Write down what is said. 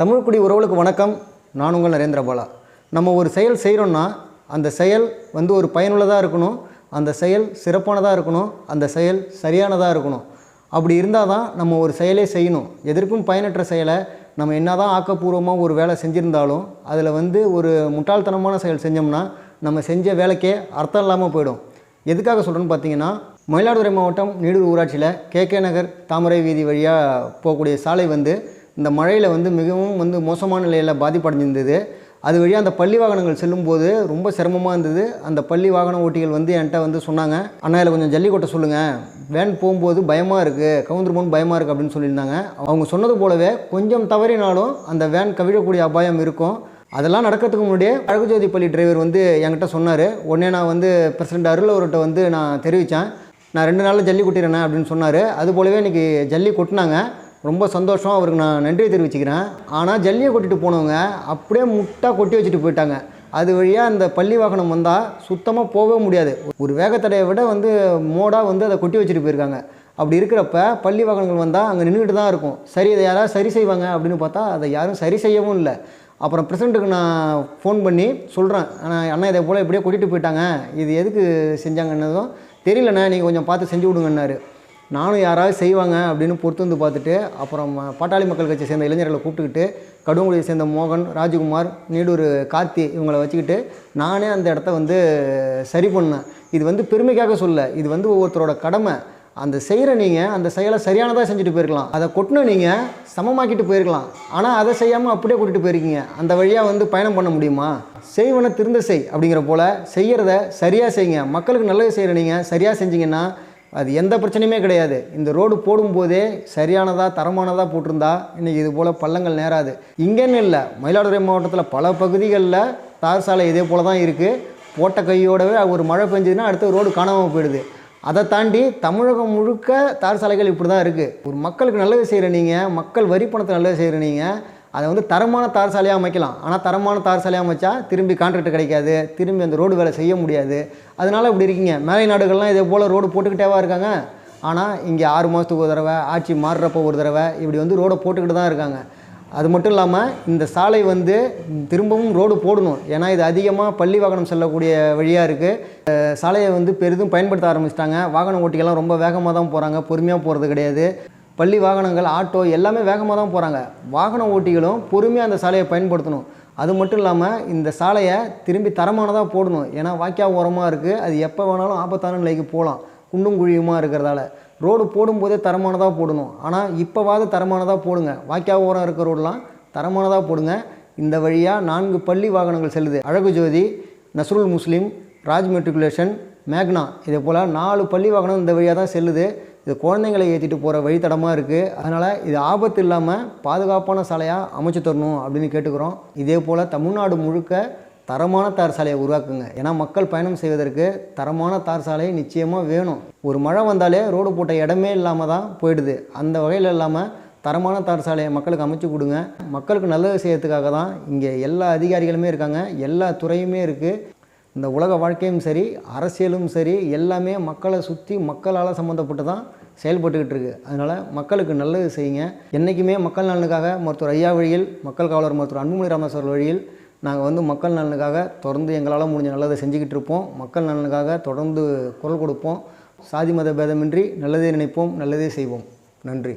தமிழ்குடி உறவுகளுக்கு வணக்கம். நான் உங்கள் நரேந்திர பாலா. நம்ம ஒரு செயல் செய்கிறோன்னா அந்த செயல் வந்து ஒரு பயனுள்ளதாக இருக்கணும். அந்த செயல் சிறப்பானதாக இருக்கணும். அந்த செயல் சரியானதாக இருக்கணும். அப்படி இருந்தால் தான் நம்ம ஒரு செயலே செய்யணும். எதற்கும் பயனற்ற செயலை நம்ம என்ன தான் ஆக்கப்பூர்வமாக ஒரு வேலை செஞ்சுருந்தாலும் அதில் வந்து ஒரு முட்டாள்தனமான செயல் செஞ்சோம்னா நம்ம செஞ்ச வேலைக்கே அர்த்தம் இல்லாமல் போயிடும். எதுக்காக சொல்கிறேன்னு பார்த்தீங்கன்னா மயிலாடுதுறை மாவட்டம் நீடூர் ஊராட்சியில் கேகே நகர் தாமரை வீதி வழியாக போகக்கூடிய சாலை வந்து இந்த மழையில் வந்து மிகவும் வந்து மோசமான நிலையில் பாதிப்படைஞ்சிருந்தது. அது வழியாக அந்த பள்ளி வாகனங்கள் செல்லும்போது ரொம்ப சிரமமாக இருந்தது. அந்த பள்ளி வாகன ஓட்டிகள் வந்து என்கிட்ட வந்து சொன்னாங்க அண்ணா இதில் கொஞ்சம் ஜல்லி கொட்ட சொல்லுங்கள் வேன் போகும்போது பயமாக இருக்குது கவுந்துருமோன்னு பயமாக இருக்குது அப்படின்னு சொல்லியிருந்தாங்க. அவங்க சொன்னது போலவே கொஞ்சம் தவறினாலும் அந்த வேன் கவிழக்கூடிய அபாயம் இருக்கும். அதெல்லாம் நடக்கிறதுக்கு முன்னாடியே அழகுஜோதி பள்ளி டிரைவர் வந்து என்கிட்ட சொன்னார். உடனே நான் வந்து பிரசிடென்ட் அருள் அவர்கிட்ட வந்து நான் தெரிவித்தேன் நான் ரெண்டு நாளில் ஜல்லி கொட்டிடுறேன் அப்படின்னு சொன்னார். அது போலவே இன்றைக்கி ஜல்லி கொட்டினாங்க. ரொம்ப சந்தோஷம். அவருக்கு நான் நன்றி தெரிவிச்சுக்கிறேன். ஆனால் ஜல்லியை கொட்டிட்டு போனவங்க அப்படியே முட்டாக கொட்டி வச்சுட்டு போயிட்டாங்க. அது வழியாக அந்த பள்ளி வாகனம் வந்தால் சுத்தமாக போகவே முடியாது. ஒரு வேகத்தடையை விட வந்து மோடாக வந்து அதை கொட்டி வச்சுட்டு போயிருக்காங்க. அப்படி இருக்கிறப்ப பள்ளி வாகனங்கள் வந்தால் அங்கே நின்றுட்டு தான் இருக்கும். சரி அதை யாராவது சரி செய்வாங்க அப்படின்னு பார்த்தா அதை யாரும் சரி செய்யவும் இல்லை. அப்புறம் பிரசிடண்ட்டுக்கு நான் ஃபோன் பண்ணி சொல்கிறேன் ஆனால் அண்ணா இதை போல் எப்படியோ கூட்டிகிட்டு போயிட்டாங்க. இது எதுக்கு செஞ்சாங்கன்னதும் தெரியலண்ணே நீங்கள் கொஞ்சம் பார்த்து செஞ்சு விடுங்கன்னாரு நானும் யாராவது செய்வாங்க அப்படின்னு பொறுத்து வந்து பார்த்துட்டு அப்புறம் பாட்டாளி மக்கள் கட்சியை சேர்ந்த இளைஞர்களை கூப்பிட்டுக்கிட்டு கடுங்குடியை சேர்ந்த மோகன் ராஜ்குமார் நீடூர் கார்த்தி இவங்களை வச்சுக்கிட்டு நானே அந்த இடத்த வந்து சரி பண்ணேன். இது வந்து பெருமைக்காக சொல்ல இது வந்து ஒவ்வொருத்தரோட கடமை. அந்த செய்கிற நீங்கள் அந்த செயலை சரியானதாக செஞ்சுட்டு போயிருக்கலாம். அதை கொட்டின நீங்கள் சமமாக்கிட்டு போயிருக்கலாம். ஆனால் அதை செய்யாமல் அப்படியே கூட்டிகிட்டு போயிருக்கீங்க. அந்த வழியாக வந்து பயணம் பண்ண முடியுமா? செய்வன திருந்த செய் அப்படிங்கிற போல் செய்கிறத சரியாக செய்யுங்க. மக்களுக்கு நல்லது செய்கிற நீங்கள் சரியாக செஞ்சீங்கன்னா அது எந்த பிரச்சனையுமே கிடையாது. இந்த ரோடு போடும்போதே சரியானதாக தரமானதாக போட்டிருந்தா இன்றைக்கி இது போல் பள்ளங்கள் நேராது. இங்கேன்னு இல்லை மயிலாடுதுறை மாவட்டத்தில் பல பகுதிகளில் தார் சாலை இதே போல் தான் இருக்குது போட்ட கையோடவே ஒரு மழை பெஞ்சதுன்னா அடுத்து ரோடு காணாமல் போயிடுது. அதை தாண்டி தமிழகம் முழுக்க தார் சாலைகள் இப்படி தான் இருக்குது ஒரு மக்களுக்கு நல்லது செய்கிற நீங்கள் மக்கள் வரி பணத்தை நல்லது செய்கிற நீங்கள் அதை வந்து தரமான தார் சாலையாக அமைக்கலாம். ஆனால் தரமான தார் சாலையாக அமைச்சா திரும்பி கான்ட்ராக்ட் கிடைக்காது. திரும்பி அந்த ரோடு வேலை செய்ய முடியாது. அதனால் இப்படி இருக்கீங்க. மேலை நாடுகள்லாம் இதே போல் ரோடு போட்டுக்கிட்டேவா இருக்காங்க. ஆனால் இங்கே ஆறு மாதத்துக்கு ஒரு தடவை ஆட்சி மாறுறப்போ ஒரு தடவை இப்படி வந்து ரோடை போட்டுக்கிட்டு தான் இருக்காங்க. அது மட்டும் இல்லாமல் இந்த சாலை வந்து திரும்பவும் ரோடு போடணும். ஏன்னா இது அதிகமாக பள்ளி வாகனம் செல்லக்கூடிய வழியாக இருக்குது சாலையை வந்து பெரிதும் பயன்படுத்த ஆரம்பிச்சிட்டாங்க. வாகன ஓட்டிகள்லாம் ரொம்ப வேகமாக தான் போகிறாங்க பொறுமையாக போகிறது கிடையாது. பள்ளி வாகனங்கள் ஆட்டோ எல்லாமே வேகமாக தான் போகிறாங்க வாகன ஓட்டிகளும் பொறுமையாக அந்த சாலையை பயன்படுத்தணும். அது மட்டும் இல்லாமல் இந்த சாலையை திரும்பி தரமானதாக போடணும். ஏன்னா வாக்கியா ஓரமாக இருக்குது அது எப்போ வேணாலும் ஆபத்தான நிலைக்கு போகலாம் குண்டும் குழியுமாக இருக்கிறதால. ரோடு போடும்போதே தரமானதாக போடணும். ஆனால் இப்போவாது தரமானதாக போடுங்க. வாக்கியா ஓரம் இருக்கிற ரோடெலாம் தரமானதாக போடுங்க. இந்த வழியாக நான்கு பள்ளி வாகனங்கள் செல்லுது. அழகு ஜோதி நஸ்ருல் முஸ்லீம் ராஜ் மெட்ரிகுலேஷன் மேக்னா. இதே போல் நாலு பள்ளி வாகனம் இந்த வழியாக தான் செல்லுது. இது குழந்தைங்களை ஏற்றிட்டு போகிற வழித்தடமாக இருக்குது அதனால் இது ஆபத்து இல்லாமல் பாதுகாப்பான சாலையாக அமைச்சு தரணும் அப்படின்னு கேட்டுக்கிறோம். இதே போல் தமிழ்நாடு முழுக்க தரமான தார் சாலையை உருவாக்குங்க. ஏன்னா மக்கள் பயணம் செய்வதற்கு தரமான தார் சாலை நிச்சயமாக வேணும். ஒரு மழை வந்தாலே ரோடு போட்ட இடமே இல்லாமல் தான் போயிடுது. அந்த வகையில் இல்லாமல் தரமான தார் சாலையை மக்களுக்கு அமைச்சு கொடுங்க. மக்களுக்கு நல்லது செய்யறதுக்காக தான் இங்கே எல்லா அதிகாரிகளுமே இருக்காங்க. எல்லா துறையுமே இருக்குது இந்த உலக வாழ்க்கையும் சரி அரசியலும் சரி எல்லாமே மக்களை சுற்றி மக்களால் சம்மந்தப்பட்டு தான் செயல்பட்டுக்கிட்டு இருக்குது அதனால் மக்களுக்கு நல்லது செய்யுங்க. என்றைக்குமே மக்கள் நலனுக்காக மருத்துவர் ஐயா வழியில் மக்கள் காவலர் மருத்துவர் அன்புமணி ராமேஸ்வர் வழியில் நாங்கள் வந்து மக்கள் நலனுக்காக தொடர்ந்து எங்களால் முடிஞ்ச நல்லதை செஞ்சுக்கிட்டு இருப்போம். மக்கள் நலனுக்காக தொடர்ந்து குரல் கொடுப்போம். சாதி மத பேதமின்றி நல்லதே நினைப்போம் நல்லதே செய்வோம். நன்றி.